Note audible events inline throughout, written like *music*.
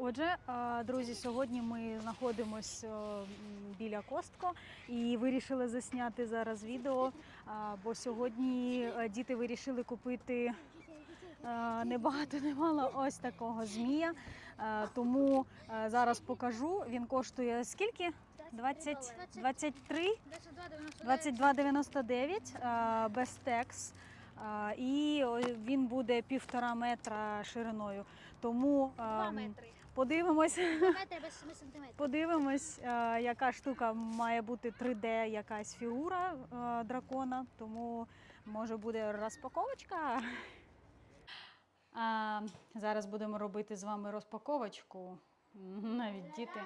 Отже, друзі, сьогодні ми знаходимося біля Костко і вирішили засняти зараз відео, бо сьогодні е, діти вирішили купити е, не багато, не мало ось такого змія. Е, Тому зараз покажу. Він коштує скільки? 20, 23? 22,99 е, без текс. І він буде півтора метра шириною. Тому Два ем, метри. Подивимось, Два 7 сантиметрів. подивимось, е, яка штука має бути 3D якась фігура е, дракона. Тому може буде розпаковочка. А, зараз будемо робити з вами розпаковочку. Навіть діти.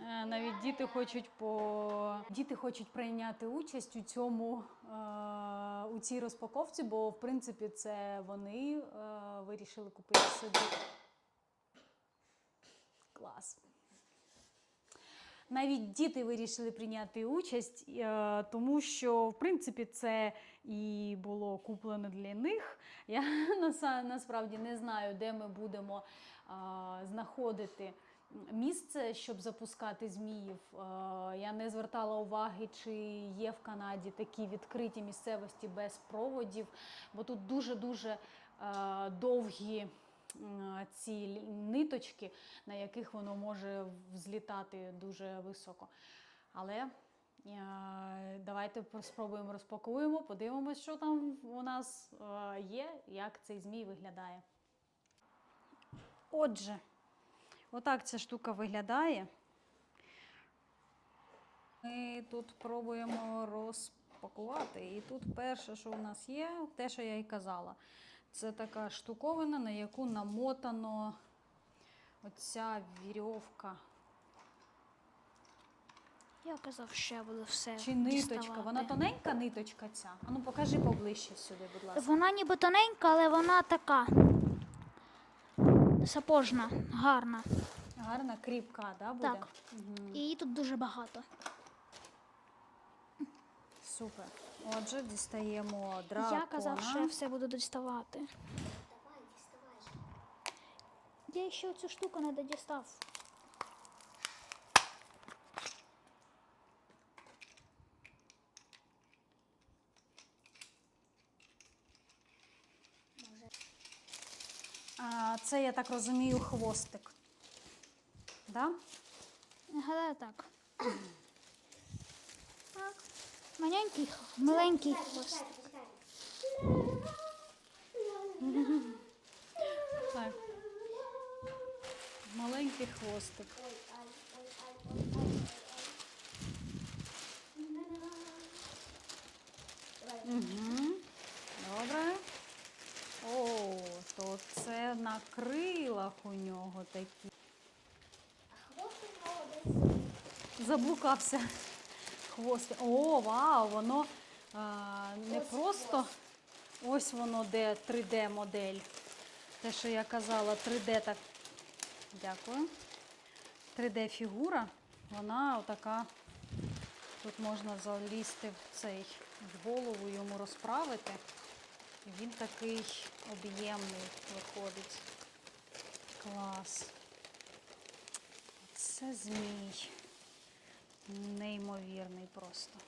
Е, Навіть діти хочуть по діти хочуть прийняти участь у цьому е, у цій розпаковці, бо в принципі це вони е, вирішили купити собі. Клас. Навіть діти вирішили прийняти участь, е, тому що в принципі це і було куплено для них. Я *laughs* насправді не знаю, де ми будемо знаходити місце, щоб запускати зміїв. Е, Я не звертала уваги, чи є в Канаді такі відкриті місцевості без проводів, бо тут дуже-дуже е, довгі ці ниточки, на яких воно може взлітати дуже високо. Але е, давайте спробуємо розпакуємо, подивимось, що там у нас е, є, як цей змій виглядає. Отже, отак ця штука виглядає. Ми тут пробуємо розпакувати. І тут перше, що у нас є, те, що я й казала. Це така штуковина, на яку намотано оця вірьовка Я казав, що я буду все чи ниточка. діставати. Вона тоненька ниточка ця. А ну покажи поближче сюди, будь ласка. Вона ніби тоненька, але вона така сапожна, гарна. Гарна, кріпка, да, буде? Так. Угу. І її тут дуже багато. Супер. Отже, дістаємо дракона. Я казав, що я все буду діставати. Давай, діставай. Я ще цю штуку не дістав. А, це, я так розумію, хвостик. Да? Гадаю так. Так. Маленький, маленький хвост. Так. Маленький хвостик. Угу. Добре. О, то це на крилах у нього такі. Заблукався хвостик. О, вау, воно а, не просто ось воно де 3D модель. Те, що я казала, 3D так. Дякую. 3D фігура, вона отака. Тут можна залізти в цей в голову, йому розправити. І він такий об'ємний виходить. Клас. Це змій. Неймовірний просто.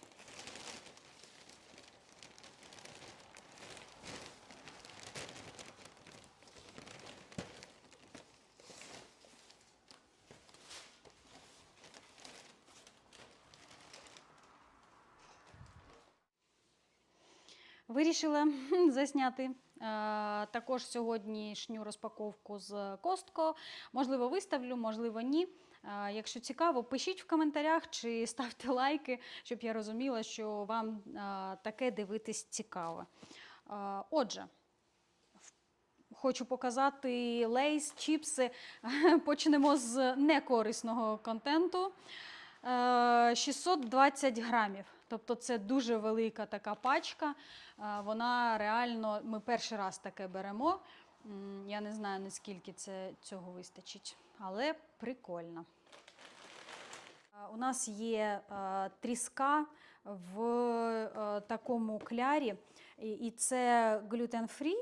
Вирішила засняти е, також сьогоднішню розпаковку з Костко. Можливо, виставлю, можливо, ні. Е, якщо цікаво, пишіть в коментарях чи *laughs* ставте лайки, щоб я розуміла, що вам е, таке дивитись цікаво. Е, отже, Хочу показати лейс, чіпси. *laughs* Почнемо з некорисного контенту. Е, 620 грамів. Тобто це дуже велика така пачка. Е, Вона реально, ми перший раз таке беремо. Я не знаю, наскільки це, цього вистачить, але прикольно. У нас є тріска в такому клярі, і, це глютен-фрі.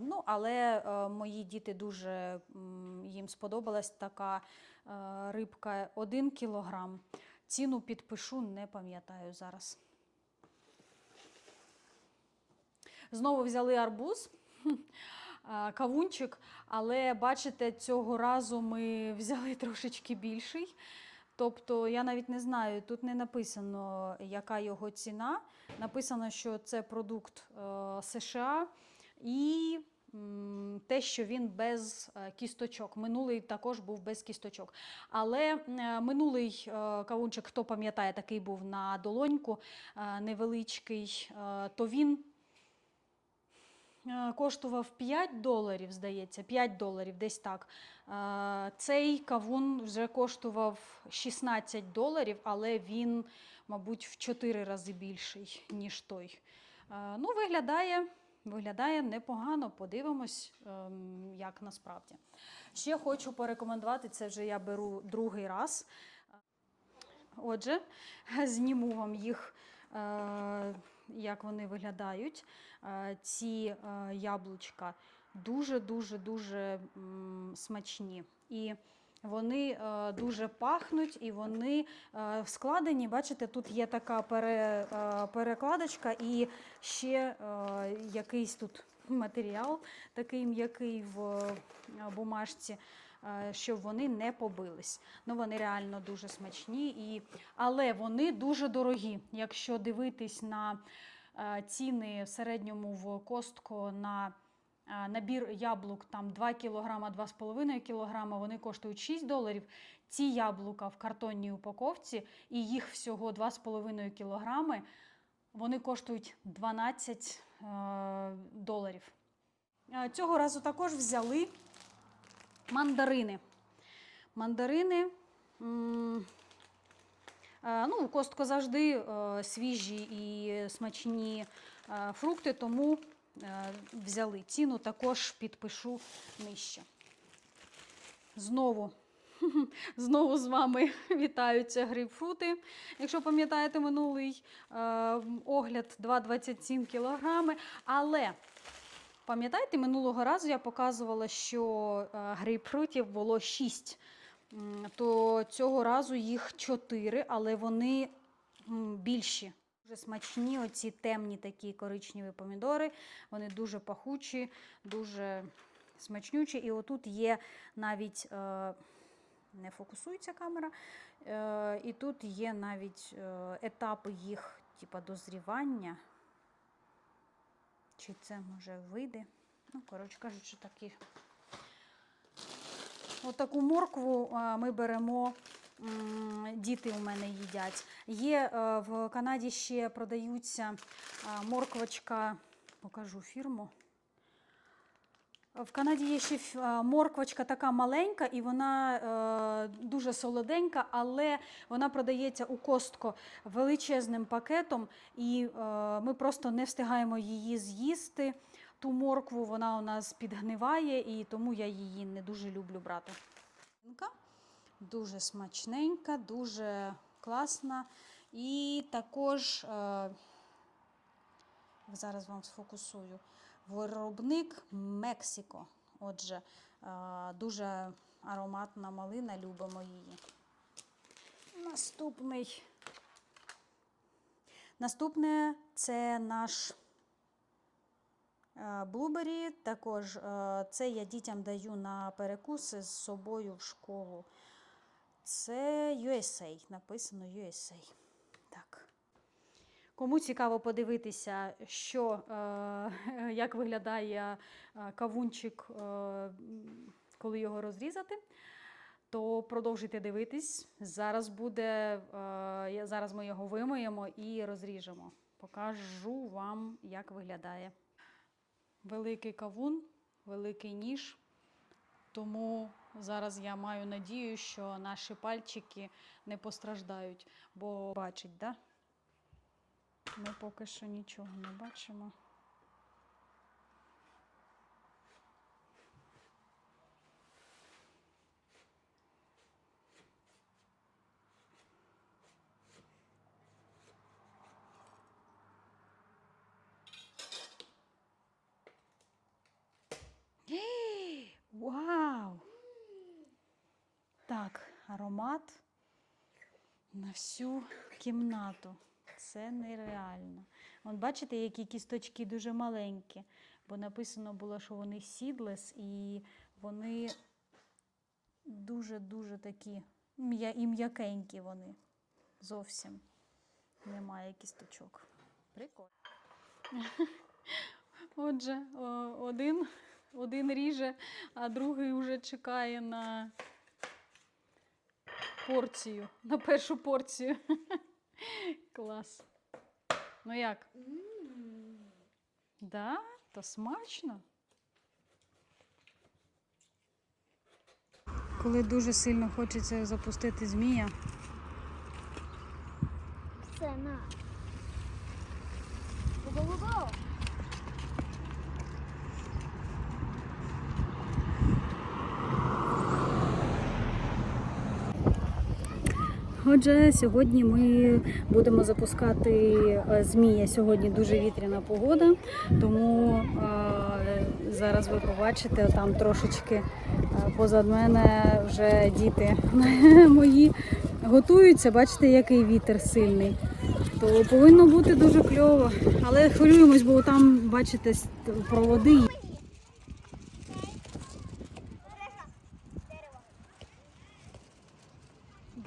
Ну, але мої діти дуже їм сподобалась така рибка 1 кілограм. Ціну підпишу, не пам'ятаю зараз. Знову взяли арбуз, *laughs* кавунчик, але бачите, цього разу ми *laughs* взяли трошечки більший. Тобто, я навіть не знаю, тут не написано, яка його ціна. Написано, що це продукт е, США і те, що він без е, кісточок. Минулий також був без кісточок. Але е, минулий е, кавунчик, хто пам'ятає, такий був на долоньку е, невеличкий, е, то він е, коштував 5 доларів, здається, 5 доларів, десь так. Е, Цей кавун вже коштував 16 доларів, але він, мабуть, в 4 рази більший, ніж той. Е, Ну, виглядає, виглядає непогано. Подивимось, ем, як насправді. Ще хочу порекомендувати, це вже я беру другий раз. Отже, *laughs* зніму вам їх, е, як вони виглядають. Е, Ці е, яблучка дуже-дуже дуже смачні. І вони е, дуже пахнуть, і вони складені. Бачите, тут є така пере, перекладочка і ще якийсь тут матеріал, такий м'який в бумажці щоб вони не побились. Ну, вони реально дуже смачні, і... але вони дуже дорогі. Якщо дивитись на е, ціни в середньому в Костко на е, набір яблук там 2 кг, 2,5 кг, вони коштують 6 доларів. Ці яблука в картонній упаковці, і їх всього 2,5 кг, вони коштують 12 е, доларів. Е, Цього разу також взяли мандарини. Мандарини. е, Ну, у Костко завжди е, свіжі і смачні е, фрукти, тому взяли. Ціну також підпишу нижче. Знову. *laughs* Знову з вами вітаються грейпфрути. Якщо пам'ятаєте минулий огляд 2,27 кілограми. Але Пам'ятаєте, минулого разу я показувала, що е, грейпфрутів було 6, то цього разу їх 4, але вони більші. Дуже смачні, оці темні такі коричневі помідори. Вони дуже пахучі, дуже смачнючі. І отут є навіть. Е, не фокусується камера. Е, і тут є навіть етапи їх типа, дозрівання. Чи це може вийде? Ну, коротше кажучи, такі. Отаку моркву е, ми беремо, діти у мене їдять. Є е, в Канаді ще продаються е, морквочка, покажу фірму. В Канаді є ще морквочка така маленька, і вона е, дуже солоденька, але вона продається у Костко величезним пакетом, і е, ми просто не встигаємо її з'їсти. Ту моркву вона у нас підгниває, і тому я її не дуже люблю брати. Дуже смачненька, дуже класна. І також е, зараз вам сфокусую. Виробник Мексико. Отже, е, дуже ароматна малина, любимо її. Наступний. Наступне це наш е, блубері. Також е, це я дітям даю на перекуси з собою в школу. Це USA, написано USA. Кому цікаво подивитися, що, е, *laughs* як виглядає е, кавунчик, е, коли його розрізати, то продовжуйте дивитись. Зараз буде, е, зараз ми його вимиємо і розріжемо. Покажу вам, як виглядає. Великий кавун, великий ніж. Тому зараз я маю надію, що наші пальчики не постраждають, бо бачить, да? ми поки що нічого не бачимо. Вау! Так, аромат на всю кімнату. Це нереально. От бачите, які кісточки дуже маленькі, бо написано було, що вони сідлес і вони дуже-дуже такі і м'якенькі вони. Зовсім немає кісточок. Прикольно. *laughs* Отже, один, один ріже, а другий вже чекає на порцію, на першу порцію. *laughs* Клас. Ну як? Да? То смачно. Коли дуже сильно хочеться запустити змія, Все, на. Го-го-го! Отже, сьогодні ми будемо запускати е, змія. Сьогодні дуже вітряна погода, тому е, зараз ви побачите там трошечки е, позад мене вже діти *laughs* мої готуються. Бачите, який вітер сильний. То повинно бути дуже кльово. Але хвилюємось, бо там, бачите, проводи.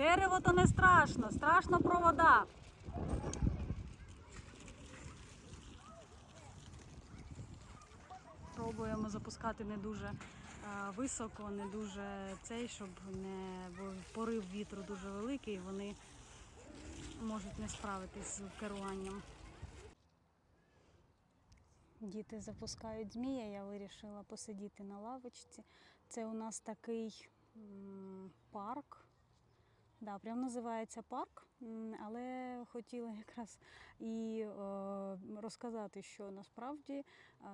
Дерево то не страшно, страшно провода. Пробуємо запускати не дуже е, високо, не дуже цей, щоб не порив вітру дуже великий, вони можуть не справитись з керуванням. Діти запускають змія, я вирішила посидіти на лавочці. Це у нас такий парк. Да, прям називається парк, але хотіла якраз і е, розказати, що насправді е,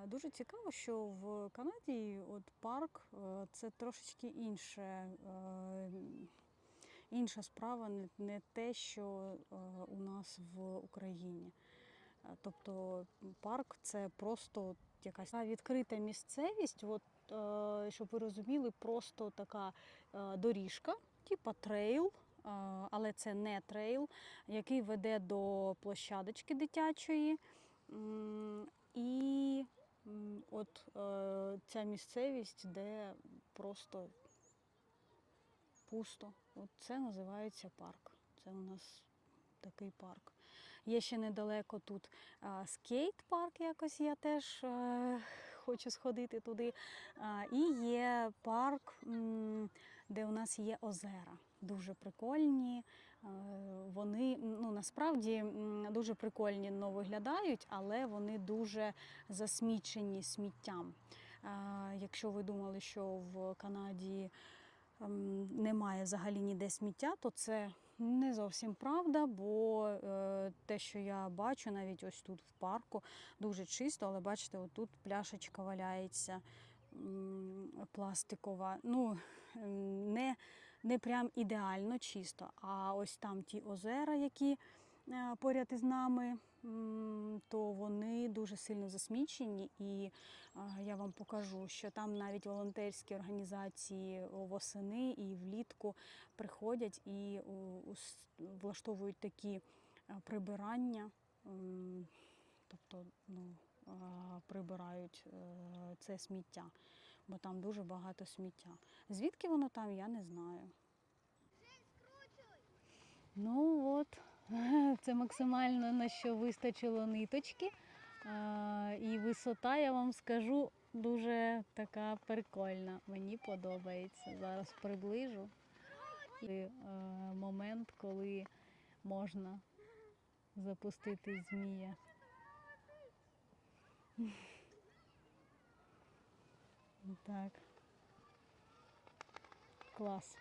дуже цікаво, що в Канаді от парк е, це трошечки інше, інша справа, не, те, що у нас в Україні. Тобто парк це просто якась відкрита місцевість, от, щоб ви розуміли, просто така доріжка, типа трейл, але це не трейл, який веде до площадочки дитячої. І от е, ця місцевість, де просто пусто. От це називається парк. Це у нас такий парк. Є ще недалеко тут скейт-парк, якось я теж е, хочу сходити туди. І є парк, де у нас є озера. Дуже прикольні. Е, Вони ну, насправді дуже прикольні ну, виглядають, але вони дуже засмічені сміттям. Якщо ви думали, що в Канаді ем, немає взагалі ніде сміття, то це не зовсім правда, бо е, те, що я бачу, навіть ось тут в парку, дуже чисто, але бачите, отут пляшечка валяється пластикова. Ну, ем, не, не прям ідеально чисто. А ось там ті озера, які е, поряд із нами, то вони дуже сильно засмічені. І я вам покажу, що там навіть волонтерські організації восени і влітку приходять і влаштовують такі е, прибирання, тобто ну, прибирають е, це сміття, бо там дуже багато сміття. Звідки воно там, я не знаю. Ну от, *laughs* це максимально на що вистачило ниточки. І висота, я вам скажу, дуже така прикольна. Мені подобається. Зараз приближу. І, е, момент, коли можна запустити змія. *laughs* Так. Клас.